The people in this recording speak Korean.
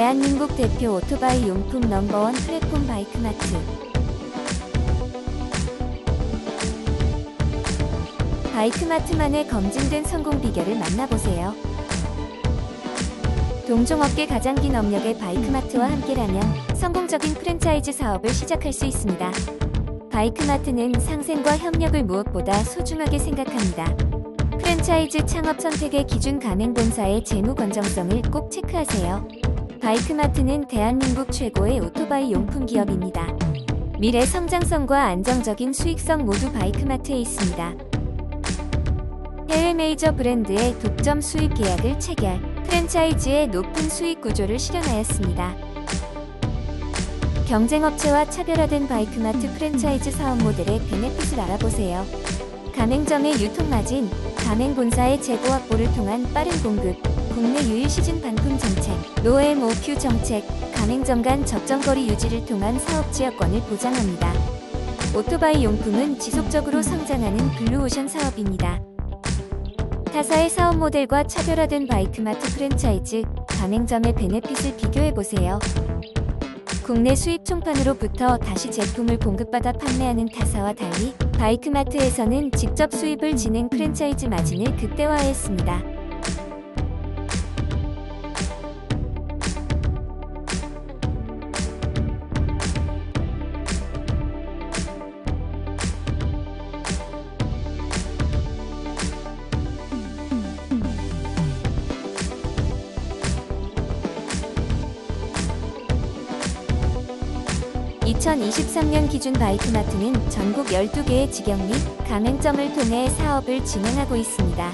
대한민국 대표 오토바이 용품 넘버원 플랫폼 바이크마트. 바이크마트만의 검증된 성공 비결을 만나보세요. 동종업계 가장 긴 업력의 바이크마트와 함께라면 성공적인 프랜차이즈 사업을 시작할 수 있습니다. 바이크마트는 상생과 협력을 무엇보다 소중하게 생각합니다. 프랜차이즈 창업 선택의 기준 가맹본사의 재무 건정성을 꼭 체크하세요. 바이크마트는 대한민국 최고의 오토바이 용품 기업입니다. 미래 성장성과 안정적인 수익성 모두 바이크마트에 있습니다. 해외 메이저 브랜드의 독점 수입 계약을 체결, 프랜차이즈의 높은 수익 구조를 실현하였습니다. 경쟁업체와 차별화된 바이크마트 프랜차이즈 사업 모델의 베네핏을 알아보세요. 가맹점의 유통마진, 가맹본사의 재고 확보를 통한 빠른 공급, 국내 유일 시즌 반품 정책, 노엠OQ 정책, 가맹점 간 적정거리 유지를 통한 사업 지역권을 보장합니다. 오토바이 용품은 지속적으로 성장하는 블루오션 사업입니다. 타사의 사업 모델과 차별화된 바이크마트 프랜차이즈, 가맹점의 베네핏을 비교해보세요. 국내 수입 총판으로부터 다시 제품을 공급받아 판매하는 타사와 달리 바이크마트에서는 직접 수입을 진행 프랜차이즈 마진을 극대화했습니다. (2023년) 기준 바이크마트는 전국 (12개의) 직영 및 가맹점을 통해 사업을 진행하고 있습니다.